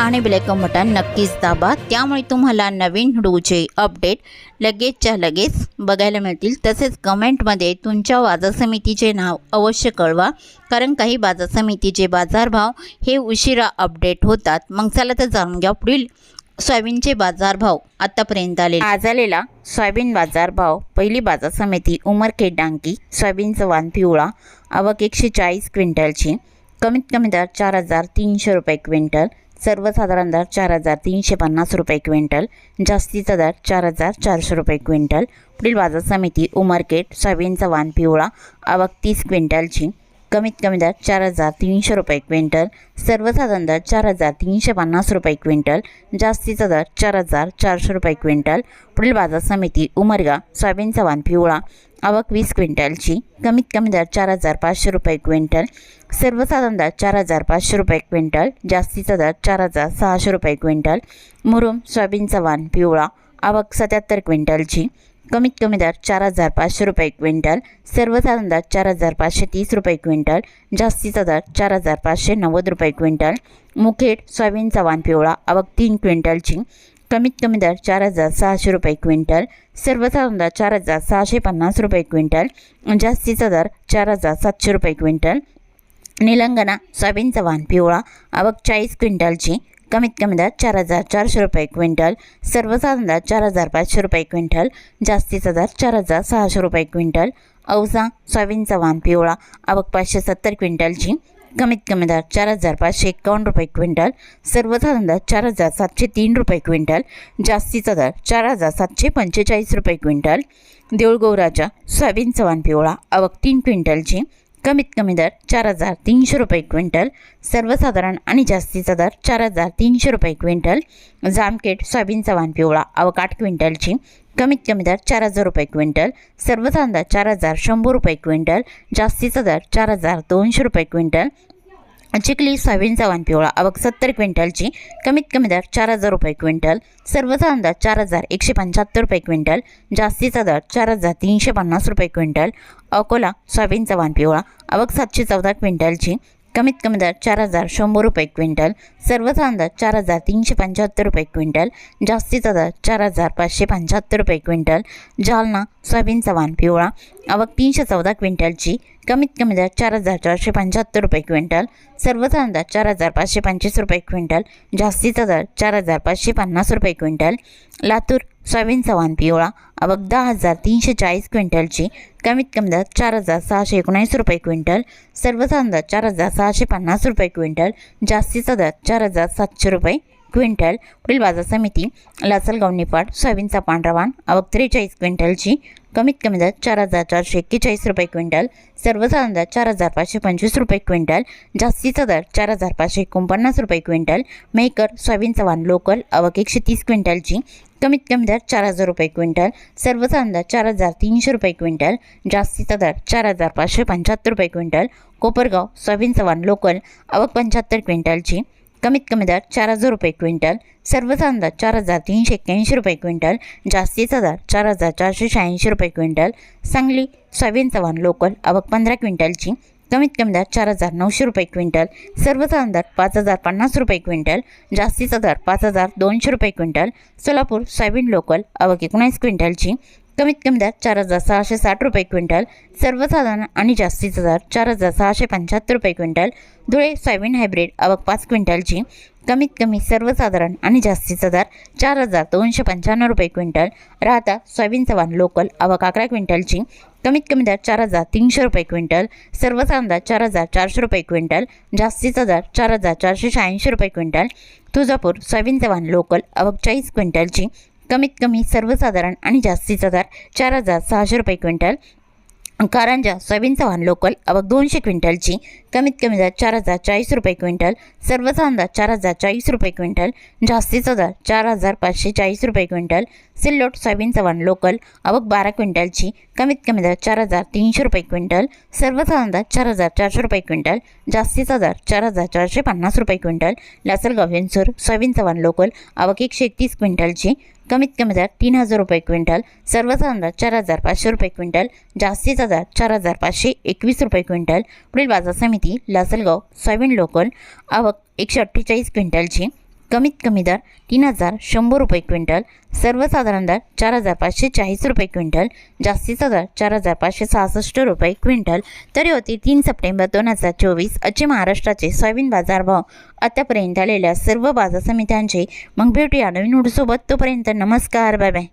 आणि bell icon button नक्कीच दाबा. त्यामुळे तुम्हाला नवीन व्हिडिओचे अपडेट लगेचच्या लगेच बघायला मिळतील. तसेच कमेंटमध्ये तुमच्या बाजार समितीचे नाव अवश्य कळवा कारण काही बाजार समितीचे बाजारभाव हे उशिरा अपडेट होतात. मग चला तर जाणून घ्या पुढील सोयाबीनचे बाजारभाव आतापर्यंत आले आज आलेला सोयाबीन बाजारभाव पहिली बाजार समिती उमरखेड डांकी सोयाबीनचं वाण पिवळा आवक एकशे चाळीस क्विंटलची कमीत कमी दर चार हजार तीनशे रुपये क्विंटल सर्वसाधारण दर चार हजार तीनशे पन्नास रुपये क्विंटल जास्तीचा दर चार हजार चारशे रुपये क्विंटल. पुढील बाजार समिती उमरकेट सोयाबीनचा चव्हाण पिवळा आवक तीस क्विंटलची कमीत कमी दर चार हजार तीनशे रुपये क्विंटल सर्वसाधारण दर चार हजार तीनशे पन्नास रुपये क्विंटल जास्तीचा दर चार हजार चारशे रुपये क्विंटल. पुढील बाजार समिती उमरगा सोयाबीनचा चव्हाण पिवळा. आवक वीस क्विंटलची कमीत कमी दर चार हजार पाचशे रुपये क्विंटल सर्वसाधारण दर चार हजार पाचशे रुपये क्विंटल जास्तीचा दर चार हजार सहाशे रुपये क्विंटल मुरुम सोयाबीनचा वाण पिवळा आवक सत्याहत्तर क्विंटलची कमीत कमी दर चार हजार पाचशे रुपये क्विंटल सर्वसाधारण दर चार हजार पाचशे तीस रुपये क्विंटल जास्तीचा दर चार हजार पाचशे नव्वद रुपये क्विंटल मुखेड सोयाबीनचा वाण पिवळा आवक तीन क्विंटलची कमीत कमी दर चार हजार सहाशे रुपये क्विंटल सर्वसाधारण दर चार हजार सहाशे पन्नास रुपये क्विंटल जास्तीचा दर चार हजार सातशे रुपये क्विंटल. निलंगना सोयाबीनचा वाहन पिवळा आवक चाळीस क्विंटलची कमीत कमी दर चार हजार चारशे रुपये क्विंटल सर्वसाधारण दर चार हजार पाचशे रुपये क्विंटल जास्तीचा दर चार हजार सहाशे रुपये क्विंटल. औसा सोयाबीनचा वाहन पिवळा आवक पाचशे सत्तर क्विंटलची कमीत कमी दर चार हजार पाचशे एकावन्न रुपये क्विंटल सर्वसाधारण दर चार हजार सातशे तीन रुपये क्विंटल जास्तीचा दर चार हजार सातशे पंचेचाळीस रुपये क्विंटल देऊळगौराच्या सोयाबीन चव्हाण पिवळा आवक तीन क्विंटलची कमीत कमी दर चार हजार तीनशे रुपये क्विंटल सर्वसाधारण आणि जास्तीचा दर चार हजार तीनशे रुपये क्विंटल जामकेट सोयाबीनचा वाण पिवळा अवकाट क्विंटलची कमीत कमी दर चार हजार रुपये क्विंटल सर्वसाधारण दर चार हजार शंभर रुपये क्विंटल जास्तीचा दर चार हजार दोनशे रुपये क्विंटल चिखली सोयाबीनचा वाण पिवळा. आवक सत्तर क्विंटलची. कमीत कमी दर चार हजार रुपये क्विंटल. सर्वचा अंदाज चार हजार एकशे पंच्याहत्तर रुपये क्विंटल. जास्तीचा दर चार हजार तीनशे पन्नास रुपये क्विंटल. अकोला सोयाबीनचा वाण पिवळा. आवक सातशे चौदा क्विंटलची. कमीत कमी दर चार हजार शंभर रुपये क्विंटल सर्वसाधारण दर चार हजार तीनशे पंच्याहत्तर रुपये क्विंटल जास्तीचा दर चार हजार पाचशे पंच्याहत्तर रुपये क्विंटल जालना सोयाबीनचा वाण पिवळा आवक तीनशे चौदा क्विंटलची कमीत कमी दर चार हजार चारशे पंच्याहत्तर रुपये क्विंटल सर्वसाधारण दर चार हजार पाचशे पंचवीस रुपये क्विंटल जास्तीचा दर चार हजार पाचशे पन्नास रुपये क्विंटल लातूर सोयाबीनचा वाण पिवळा. आवक दहा हजार तीनशे चाळीस क्विंटलची. कमीत कमी दर चार हजार सहाशे एकोणऐंशी रुपये क्विंटल. सर्वसाधारण दर चार हजार सहाशे पन्नास रुपये क्विंटल. जास्तीचा दर चार हजार सातशे रुपये क्विंटल. पुढील बाजार समिती लासलगाव निपाट सोयाबीनचा पांढरा वाण आवक त्रेचाळीस क्विंटलची. कमीत कमी दर चार हजार चारशे एक्केचाळीस रुपये क्विंटल. सर्वसाधारण दर चार हजार पाचशे पंचवीस रुपये क्विंटल. जास्तीचा दर चार हजार पाचशे एकोणपन्नास रुपये क्विंटल. मेकर सोयाबीनचा वाण लोकल अवक एकशे तीस क्विंटलची. कमीत कमी दर चार हजार रुपये क्विंटल सर्वसाधारण दर चार हजार तीनशे रुपये क्विंटल जास्तीचा दर चार हजार पाचशे पंच्याहत्तर रुपये quintal Kopargaon soybean Chavan local आवक पंच्याहत्तर क्विंटलची कमीत कमी दर चार हजार रुपये क्विंटल सर्वसाधारण दर चार हजार तीनशे एक्क्याऐंशी रुपये क्विंटल जास्तीचा दर चार हजार चारशे शहाऐंशी रुपये quintal Sangli soybean Chavan local आवक पंधरा क्विंटलची कमीत कमी दर चार हजार नऊशे रुपये क्विंटल सर्वसाधारण दर पाच हजार पन्नास रुपये क्विंटल जास्तीचा दर पाच हजार दोनशे रुपये क्विंटल सोलापूर सोयाबीन लोकल अवघ एकोणीस क्विंटलची कमीत कमी दर चार हजार सहाशे साठ रुपये क्विंटल सर्वसाधारण आणि जास्तीचा दर चार हजार सहाशे पंच्याहत्तर रुपये क्विंटल धुळे सोयाबीन हायब्रिड आवक पाच क्विंटलची कमीत कमी सर्वसाधारण आणि जास्तीचा दर चार हजार दोनशे पंच्याण्णव रुपये क्विंटल राहता सोयाबीन चव्हाण लोकल आवक अकरा क्विंटलची कमीत कमी दर चार हजार तीनशे रुपये क्विंटल सर्वसाधारण दर चार हजार चारशे रुपये क्विंटल जास्तीचा दर चार हजार चारशे शहाऐंशी रुपये quintal Tuljapur soybean Chavan local आवक चाळीस क्विंटलची कमीत कमी सर्वसाधारण आणि जास्तीचा दर चार हजार सहाशे रुपये क्विंटल. कारंजा सोयाबीनचा वाहन लोकल आवक दोनशे क्विंटलची कमीत कमी दर चार हजार चाळीस रुपये क्विंटल सर्वसाधारण दर चार हजार चाळीस रुपये क्विंटल जास्तीचा दर चार हजार पाचशे चाळीस रुपये क्विंटल सिल्लोट सोयाबीनचा वाहन लोकल आवक बारा क्विंटलची कमीत कमी दर चार हजार तीनशे रुपये क्विंटल सर्वसाधारण दर चार हजार चारशे रुपये क्विंटल जास्तीचा दर चार हजार चारशे पन्नास रुपये क्विंटल लासलगाव वेंचूर सोयाबीनचा वाहन लोकल आवक एकशे एकतीस क्विंटलची कमीत कमी दर तीन हजार रुपये क्विंटल सर्वचा अंदाज चार हजार पाचशे रुपये क्विंटल जास्तीचा दर चार हजार पाचशे एकवीस रुपये क्विंटल पुढील बाजार समिती लासलगाव सोयाबीन लोकल आवक एकशे अठ्ठेचाळीस क्विंटलची कमीत कमी दर तीन हजार शंभर रुपये क्विंटल सर्वसाधारण दर चार हजार पाचशे चाळीस रुपये क्विंटल जास्तीचा दर चार हजार पाचशे सहासष्ट रुपये क्विंटल. तरी होती तीन सप्टेंबर दोन हजार चोवीस अचे महाराष्ट्राचे सोयाबीन बाजारभाव आतापर्यंत आलेल्या सर्व बाजार समित्यांचे मग भेटूया नवीन उडसोबत तोपर्यंत नमस्कार बाय बाय.